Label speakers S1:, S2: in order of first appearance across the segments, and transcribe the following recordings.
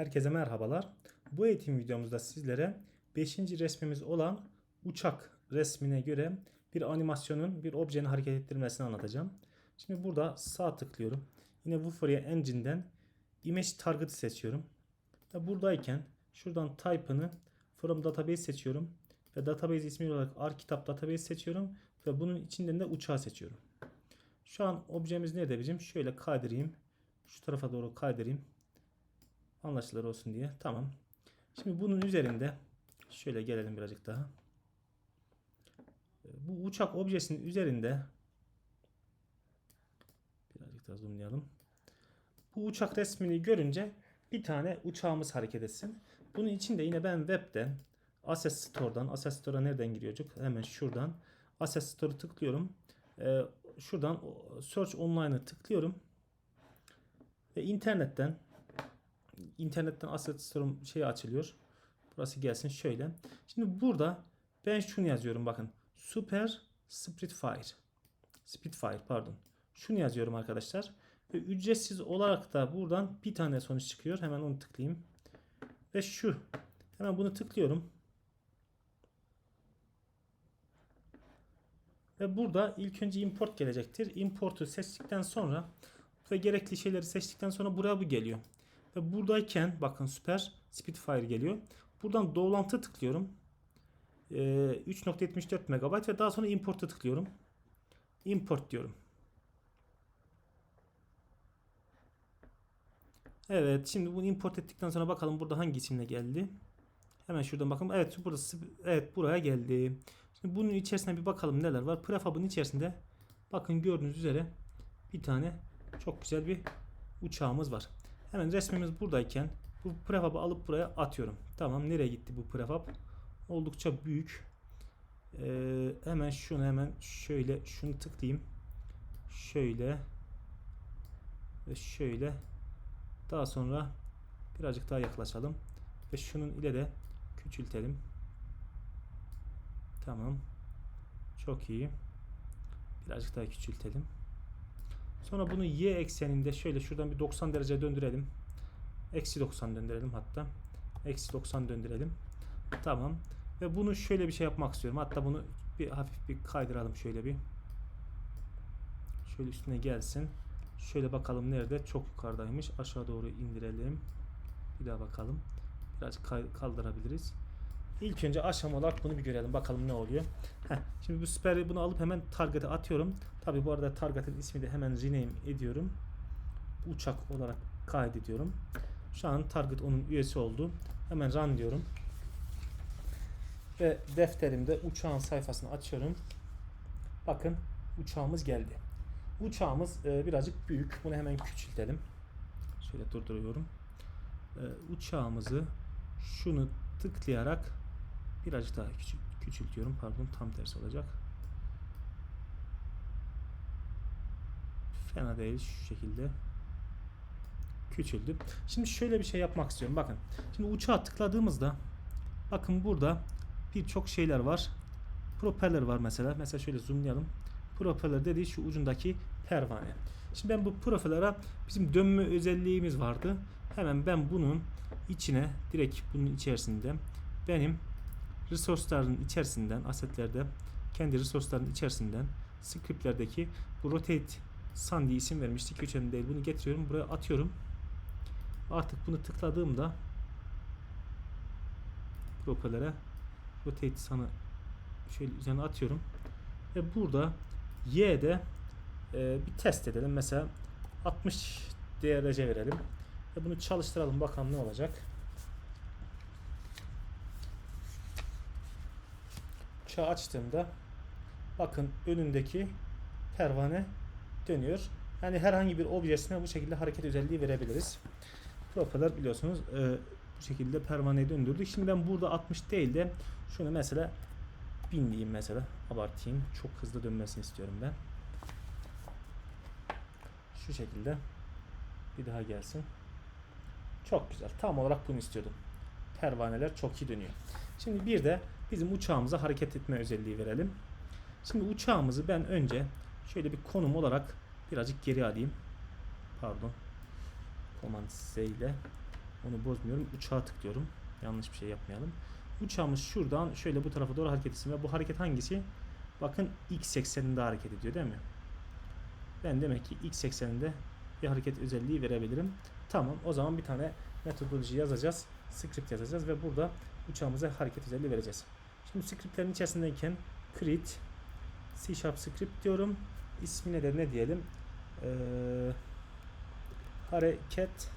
S1: Herkese merhabalar. Bu eğitim videomuzda sizlere 5. resmimiz olan uçak resmine göre bir animasyonun bir objenin hareket ettirmesini anlatacağım. Şimdi burada sağ tıklıyorum. Yine Vuforia Engine'den Image Target'ı seçiyorum. Ve buradayken şuradan type'ını From Database seçiyorum. Ve database ismi olarak Architap Database seçiyorum. Ve bunun içinden de uçağı seçiyorum. Şu an objemiz nerede bizim? Şöyle kaydırayım. Şu tarafa doğru kaydırayım. Anlaşılır olsun diye. Tamam. Şimdi bunun üzerinde şöyle gelelim birazcık daha. Bu uçak objesinin üzerinde birazcık daha zoomlayalım. Bu uçak resmini görünce bir tane uçağımız hareket etsin. Bunun için de yine ben web'den Asset Store'dan Asset Store'a nereden giriyorduk? Hemen şuradan Asset Store'u tıklıyorum. Ee, şuradan Search Online'ı tıklıyorum. Ve internetten internetten Asset Store'um şey açılıyor. Burası gelsin şöyle. Şimdi burada ben şunu yazıyorum bakın. Super Spitfire. Spitfire pardon. Şunu yazıyorum arkadaşlar. Ve ücretsiz olarak da buradan bir tane sonuç çıkıyor. Hemen onu tıklayayım. Ve şu. Hemen bunu tıklıyorum. Ve burada ilk önce import gelecektir. Import'u seçtikten sonra ve gerekli şeyleri seçtikten sonra buraya bu geliyor. Ve buradayken bakın süper Spitfire geliyor. Buradan doğrulantı tıklıyorum. Ee, 3.74 MB ve daha sonra import'a tıklıyorum. Import diyorum. Evet şimdi bunu import ettikten sonra bakalım burada hangi isimle geldi. Hemen şuradan bakalım. Evet burası evet buraya geldi. Şimdi bunun içerisine bir bakalım neler var. Prefab'ın içerisinde bakın gördüğünüz üzere bir tane çok güzel bir uçağımız var. Hemen resmimiz buradayken bu prefab'ı alıp buraya atıyorum. Tamam nereye gitti bu prefab? Oldukça büyük. Ee, hemen şunu hemen şöyle şunu tıklayayım. Şöyle ve şöyle daha sonra birazcık daha yaklaşalım ve şunun ile de küçültelim. Tamam. Çok iyi. Birazcık daha küçültelim. Sonra bunu y ekseninde şöyle şuradan bir 90 derece döndürelim. Eksi 90 döndürelim hatta. Eksi 90 döndürelim. Tamam. Ve bunu şöyle bir şey yapmak istiyorum. Hatta bunu bir hafif bir kaydıralım şöyle bir. Şöyle üstüne gelsin. Şöyle bakalım nerede? Çok yukarıdaymış. Aşağı doğru indirelim. Bir daha bakalım. Biraz kaldırabiliriz. İlk önce aşama olarak bunu bir görelim. Bakalım ne oluyor. Heh, şimdi bu süper bunu alıp hemen target'e atıyorum. Tabi bu arada target'in ismi de hemen rename ediyorum. Uçak olarak kaydediyorum. Şu an target onun üyesi oldu. Hemen run diyorum. Ve defterimde uçağın sayfasını açıyorum. Bakın uçağımız geldi. Uçağımız e, birazcık büyük. Bunu hemen küçültelim. Şöyle durduruyorum. E, uçağımızı şunu tıklayarak birazcık daha küçük, küçültüyorum. Pardon tam tersi olacak. Fena değil şu şekilde. Küçüldü. Şimdi şöyle bir şey yapmak istiyorum. Bakın. Şimdi uçağa tıkladığımızda bakın burada birçok şeyler var. Propeller var mesela. Mesela şöyle zoomlayalım. Propeller dediği şu ucundaki pervane. Şimdi ben bu propellere bizim dönme özelliğimiz vardı. Hemen ben bunun içine direkt bunun içerisinde benim resource'ların içerisinden asetlerde kendi resource'ların içerisinden script'lerdeki bu rotate sun diye isim vermiştik. Hiç önemli değil. Bunu getiriyorum. Buraya atıyorum. Artık bunu tıkladığımda propellere rotate sun'ı şöyle üzerine atıyorum. Ve burada y'de e, bir test edelim. Mesela 60 derece verelim. Ve bunu çalıştıralım bakalım ne olacak. Uçağı açtığımda bakın önündeki pervane dönüyor. Yani herhangi bir objesine bu şekilde hareket özelliği verebiliriz. Propeller biliyorsunuz e, bu şekilde pervaneyi döndürdük. Şimdi ben burada 60 değil de şunu mesela 1000 diyeyim mesela. Abartayım. Çok hızlı dönmesini istiyorum ben. Şu şekilde. Bir daha gelsin. Çok güzel. Tam olarak bunu istiyordum. Pervaneler çok iyi dönüyor. Şimdi bir de bizim uçağımıza hareket etme özelliği verelim. Şimdi uçağımızı ben önce şöyle bir konum olarak birazcık geri alayım. Pardon. Command Z ile Onu bozmuyorum. Uçağa tıklıyorum. Yanlış bir şey yapmayalım. Uçağımız şuradan şöyle bu tarafa doğru hareket etsin ve bu hareket hangisi? Bakın x ekseninde hareket ediyor değil mi? Ben demek ki x ekseninde bir hareket özelliği verebilirim. Tamam o zaman bir tane metodoloji yazacağız. Script yazacağız ve burada uçağımıza hareket özelliği vereceğiz. Şimdi scriptlerin içerisindeyken create C Sharp script diyorum. İsmine de ne diyelim? Ee, hareket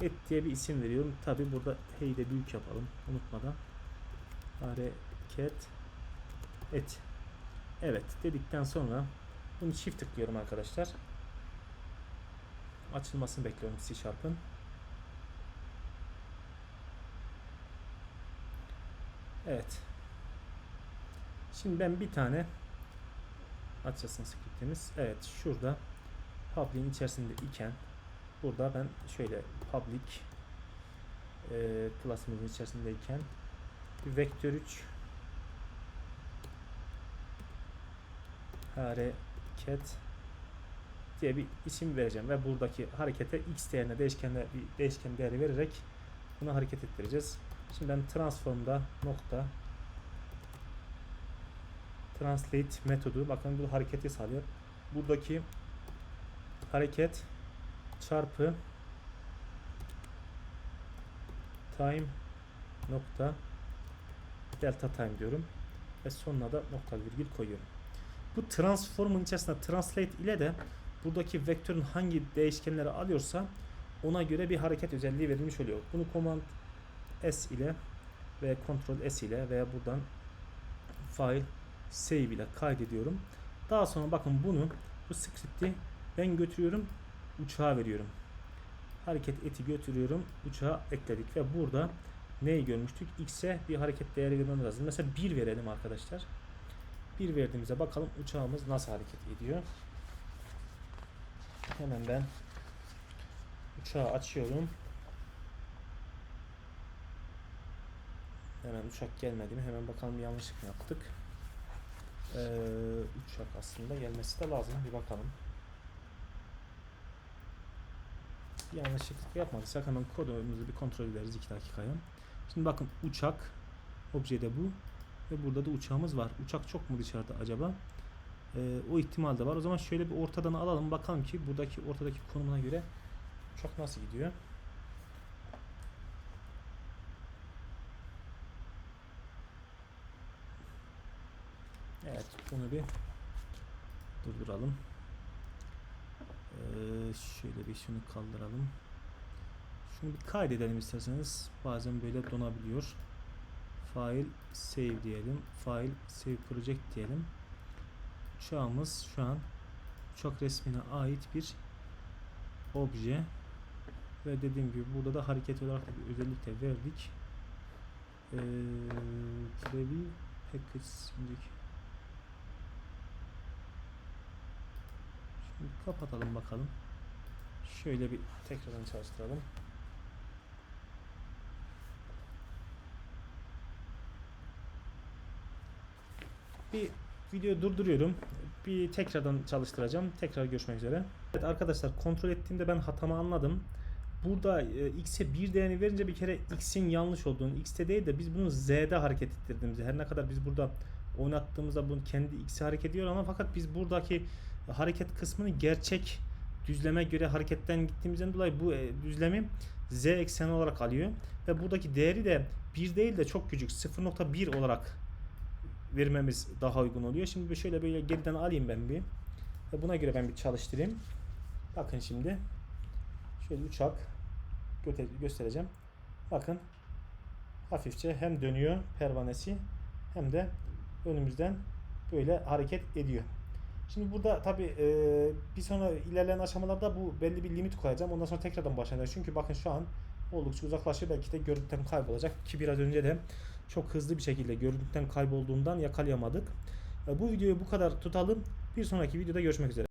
S1: et diye bir isim veriyorum. Tabi burada hey de büyük yapalım unutmadan. Hareket et. Evet dedikten sonra bunu çift tıklıyorum arkadaşlar. Açılmasını bekliyorum C Sharp'ın. Evet. Şimdi ben bir tane açılsın scriptimiz. Evet şurada public'in içerisinde iken burada ben şöyle public e, class'ımızın içerisindeyken bir vektör 3 hareket diye bir isim vereceğim ve buradaki harekete x değerine değişkenle bir değişken değeri vererek bunu hareket ettireceğiz. Şimdi ben transform'da nokta translate metodu bakın bu hareketi sağlıyor. Buradaki hareket çarpı time nokta delta time diyorum ve sonuna da nokta virgül koyuyorum. Bu transform'un içerisinde translate ile de buradaki vektörün hangi değişkenleri alıyorsa ona göre bir hareket özelliği verilmiş oluyor. Bunu command S ile ve Ctrl S ile veya buradan file save ile kaydediyorum. Daha sonra bakın bunu bu script'i ben götürüyorum uçağa veriyorum. Hareket eti götürüyorum uçağa ekledik ve burada neyi görmüştük? X'e bir hareket değeri vermemiz lazım. Mesela 1 verelim arkadaşlar. 1 verdiğimizde bakalım uçağımız nasıl hareket ediyor. Hemen ben uçağı açıyorum. Hemen uçak gelmedi mi? Hemen bakalım yanlışlık mı yaptık. Ee, uçak aslında gelmesi de lazım. Bir bakalım. Bir yanlışlık yapmadıysak hemen kodumuzu bir kontrol ederiz 2 dakikaya. Şimdi bakın uçak objede bu ve burada da uçağımız var. Uçak çok mu dışarıda acaba? Ee, o ihtimal de var. O zaman şöyle bir ortadan alalım bakalım ki buradaki ortadaki konumuna göre uçak nasıl gidiyor. Evet bunu bir durduralım. Ee, şöyle bir şunu kaldıralım. Şunu bir kaydedelim isterseniz. Bazen böyle donabiliyor. File save diyelim. File save project diyelim. Uçağımız şu an uçak resmine ait bir obje ve dediğim gibi burada da hareket olarak da bir özellik de verdik. Ee, Preview Package şimdiki Şimdi kapatalım bakalım. Şöyle bir tekrardan çalıştıralım. Bir video durduruyorum. Bir tekrardan çalıştıracağım. Tekrar görüşmek üzere. Evet arkadaşlar kontrol ettiğimde ben hatamı anladım. Burada e, x'e bir değerini verince bir kere x'in yanlış olduğunu, x'te değil de biz bunu z'de hareket ettirdiğimizi, her ne kadar biz burada oynattığımızda bunu kendi x'i hareket ediyor ama fakat biz buradaki hareket kısmını gerçek düzleme göre hareketten gittiğimizden dolayı bu e, düzlemi z ekseni olarak alıyor ve buradaki değeri de 1 değil de çok küçük 0.1 olarak vermemiz daha uygun oluyor. Şimdi şöyle böyle geriden alayım ben bir ve buna göre ben bir çalıştırayım. Bakın şimdi şöyle uçak göstereceğim. Bakın hafifçe hem dönüyor pervanesi hem de önümüzden böyle hareket ediyor. Şimdi burada tabi e, bir sonra ilerleyen aşamalarda bu belli bir limit koyacağım. Ondan sonra tekrardan başlayacağız. Çünkü bakın şu an oldukça uzaklaşıyor. Belki de görüntüden kaybolacak. Ki biraz önce de çok hızlı bir şekilde görüntüden kaybolduğundan yakalayamadık. E, bu videoyu bu kadar tutalım. Bir sonraki videoda görüşmek üzere.